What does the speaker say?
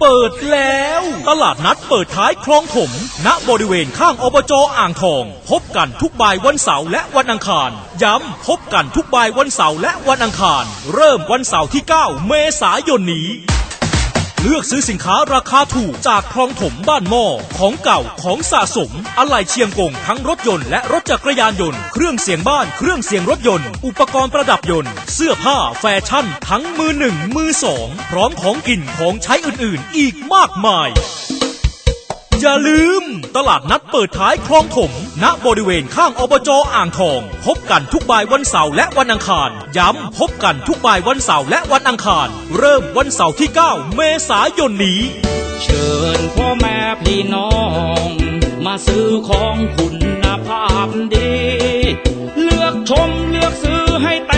เปิดแล้ว ตลาดนัดเปิดท้ายคลองถม ณบริเวณข้างอบจอ่างทอง พบกันทุกบ่ายวันเสาร์และวันอังคาร ย้ำพบกันทุกบ่ายวันเสาร์และวันอังคาร เริ่มวันเสาร์ที่ 9 เมษายนนี้ เลือกซื้อสินค้าราคาถูกจากคลองถมบ้านหม้อของเก่าของสะสม อะไหล่เชียงกงทั้งรถยนต์และรถจักรยานยนต์ เครื่องเสียงบ้านเครื่องเสียงรถยนต์ อุปกรณ์ประดับยนต์ เสื้อผ้าแฟชั่น ทั้งมือหนึ่งมือสองพร้อมของกินของใช้อื่นๆ อีกมากมาย อย่าลืม ตลาดนัดเปิดท้ายคลองถม ณบริเวณข้างอบจอ่างทอง พบกันทุกบ่ายวันเสาร์และวันอังคาร ย้ำพบกันทุกบ่ายวันเสาร์และวันอังคาร เริ่มวันเสาร์ที่ 9 เมษายนนี้ เชิญพ่อแม่พี่น้อง มาซื้อของคุณภาพดี เลือกชมเลือกซื้อให้เต็ม